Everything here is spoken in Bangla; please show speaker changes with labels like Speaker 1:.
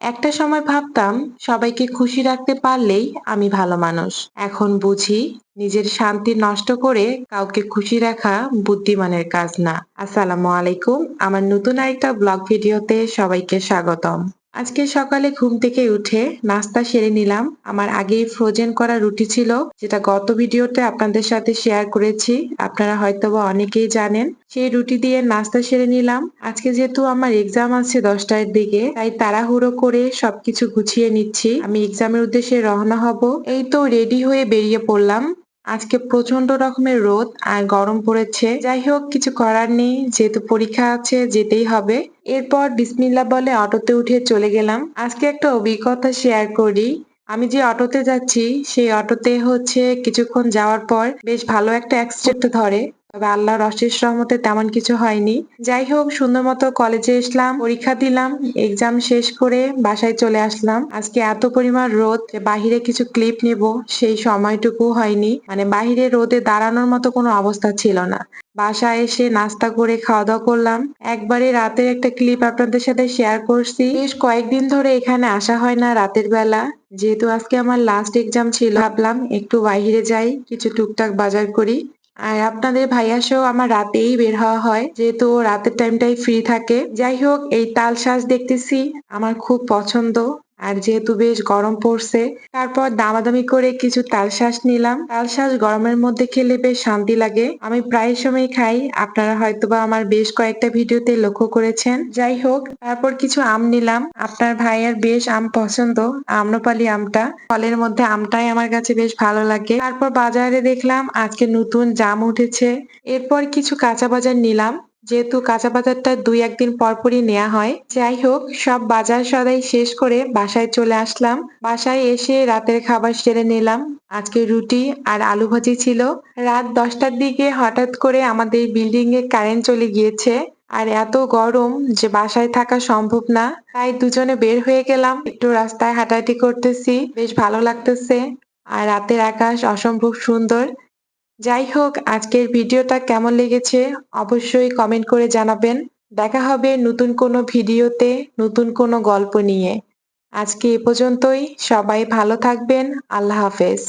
Speaker 1: একটা সময় ভাবতাম, সবাইকে খুশি রাখতে পারলেই আমি ভালো মানুষ। এখন বুঝি, নিজের শান্তি নষ্ট করে কাউকে খুশি রাখা বুদ্ধিমানের কাজ না। আসসালামু আলাইকুম। আমার নতুন আরেকটা ব্লগ ভিডিওতে সবাইকে স্বাগতম। আজকে সকালে ঘুম থেকে উঠে নাস্তা সেরে নিলাম। আমার আগেই ফ্রোজেন করা রুটি ছিল, যেটা গত ভিডিওতে আপনাদের সাথে শেয়ার করেছি। আপনারা হয়তোবা অনেকেই জানেন। সেই রুটি দিয়ে নাস্তা সেরে নিলাম। আজকে যেহেতু আমার এক্সাম আছে দশটার দিকে, তাই তাড়াহুড়ো করে সবকিছু গুছিয়ে নিচ্ছি। আমি এক্সামের উদ্দেশ্যে রওনা হব। এই তো রেডি হয়ে বেরিয়ে পড়লাম। আজকে প্রচণ্ড রকমের রোদ আর গরম পড়েছে। যাই হোক, কিছু করার নেই, যেহেতু পরীক্ষা আছে, যেতেই হবে। এরপর বিসমিল্লা বলে অটোতে উঠে চলে গেলাম। আজকে একটা অভিজ্ঞতা শেয়ার করি। আমি যে অটোতে যাচ্ছি, সেই অটোতে হচ্ছে কিছুক্ষণ যাওয়ার পর বেশ ভালো একটা অ্যাক্সিডেন্ট ধরে। তবে আল্লাহর অশেষ রহমতে তেমন কিছু হয়নি। যাই হোক সুন্দর মতো কলেজে এসলাম, পরীক্ষা দিলাম এক্সাম শেষ করে বাসায় চলে আসলাম। আজকে এত পরিমাণ রোদ বাহিরে কিছু ক্লিপ নেব, সেই সময়টুকু হয়নি। মানে বাহিরে রোদে দাঁড়ানোর মতো কোনো অবস্থা ছিল না। বাসায় এসে নাস্তা করে খাওয়া দাওয়া করলাম। একবারে রাতের একটা ক্লিপ আপনাদের সাথে শেয়ার করছি। বেশ কয়েকদিন ধরে এখানে আসা হয় না রাতের বেলা। যেহেতু আজকে আমার লাস্ট এক্সাম ছিল, ভাবলাম একটু বাইরে যাই, কিছু টুকটাক বাজার করি। আর আপনাদের ভাইয়া সহ আমার রাতেই বের হওয়া হয়, যেহেতু রাতের টাইমটাই ফ্রি থাকে। যাই হোক, এই তাল সাজ দেখতেছি, আমার খুব পছন্দ। আর যেহেতু বেশ গরম পড়ছে, তারপর দামাদামি করে কিছু তালশ্বাস নিলাম। তালশ্বাস গরমের মধ্যে খেলে বেশ শান্তি লাগে। আমি প্রায় সময় খাই। আপনারা হয়তোবা আমার বেশ কয়েকটা ভিডিওতে লক্ষ্য করেছেন। যাই হোক, তারপর কিছু আম নিলাম। আপনার ভাইয়ের বেশ আম পছন্দ আম্রপালি আমটা। ফলের মধ্যে আমটাই আমার কাছে বেশ ভালো লাগে। তারপর বাজারে দেখলাম আজকে নতুন জাম উঠেছে। এরপর কিছু কাঁচা বাজার নিলাম। যেহেতু কাঁচা বাজারটা দুই, একদিন পরপরই নেওয়া হয়, যাই হোক, সব বাজার সদাই শেষ করে বাসায় চলে আসলাম। বাসায় এসে রাতের খাবার সেরে নিলাম। আজকে রুটি আর আলু ভাজি ছিল। রাত দশটার দিকে হঠাৎ করে আমাদের বিল্ডিং এ কারেন্ট চলে গিয়েছে। আর এত গরম যে বাসায় থাকা সম্ভব না। তাই দুজনে বের হয়ে গেলাম। একটু রাস্তায় হাঁটাহাঁটি করতেছি। বেশ ভালো লাগতেছে। আর রাতের আকাশ অসম্ভব সুন্দর। যাই হোক আজকের ভিডিওটা কেমন লেগেছে অবশ্যই কমেন্ট করে জানাবেন। দেখা হবে নতুন কোনো ভিডিওতে, নতুন কোনো গল্প নিয়ে। আজকে এ পর্যন্তই। সবাই ভালো থাকবেন। আল্লাহ হাফেজ।